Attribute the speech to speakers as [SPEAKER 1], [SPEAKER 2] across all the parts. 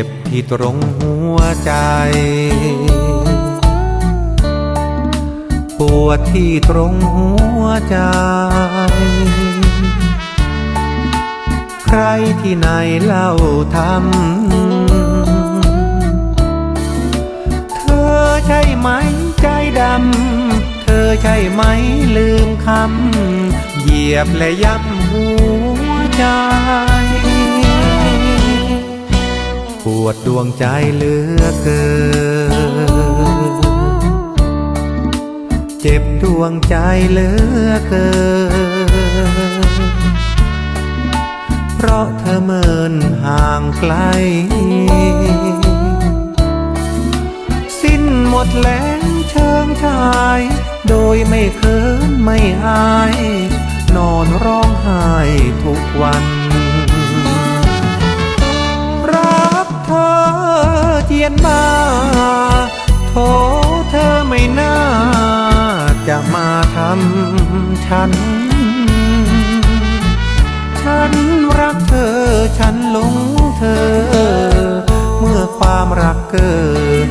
[SPEAKER 1] ็บที่ตรงหัวใจ ปวดที่ตรงหัวใจ ใครที่ไหนเล่าทำ เธอใช่ไหมใจดำ เธอใช่ไหมลืมคำ เหยียบและย้ำหัวใจ วดดวงใจเหลือเกิน เจ็บดวงใจเหลือเกิน เพราะเธอเมินห่างไกล สิ้นหมดแรงเชิงชาย โดยไม่เคินไม่อาย นอนร้องไห้ทุกวัน ฉัน ฉันรักเธอ ฉันหลงเธอ เมื่อความรักเกิด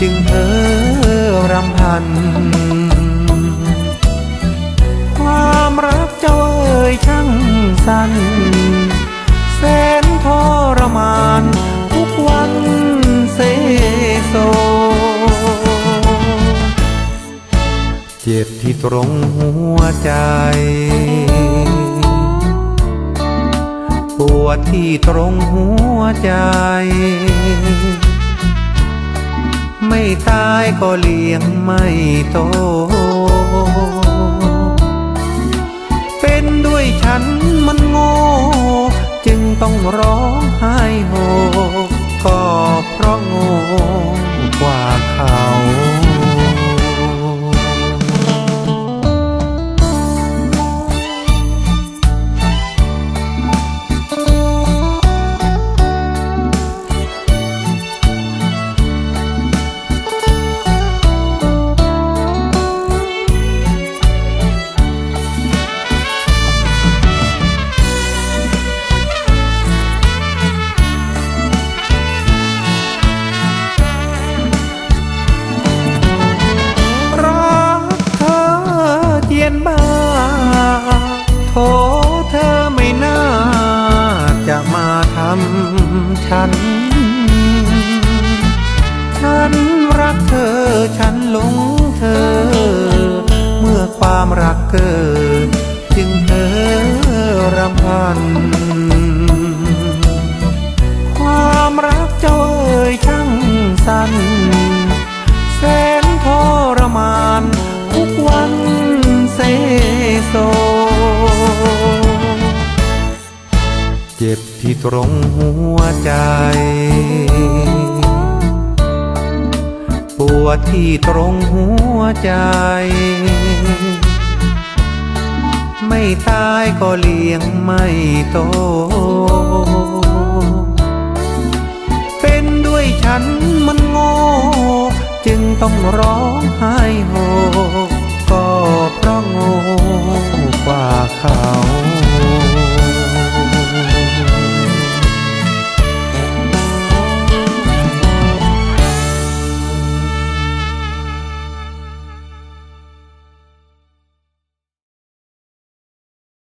[SPEAKER 1] จึงเธอรำพัน ความรักเจ้าเอ่ยช่างสั้น เจ็บที่ตรงหัวใจ ปวดที่ตรงหัวใจ ไม่ตายก็เลี้ยงไม่โต เป็นด้วยฉันมันโง่ จึงต้องร้อง ฉัน ฉันรักเธอ ฉันหลงเธอ เมื่อความรักเกิด จึงเธอรำพัน ตรงหัวใจ ปวดที่ตรงหัวใจ ไม่ตายก็เลี้ยงไม่โต เป็นด้วยฉันมันโง่ จึงต้องร้องไห้โฮก็เพราะโง่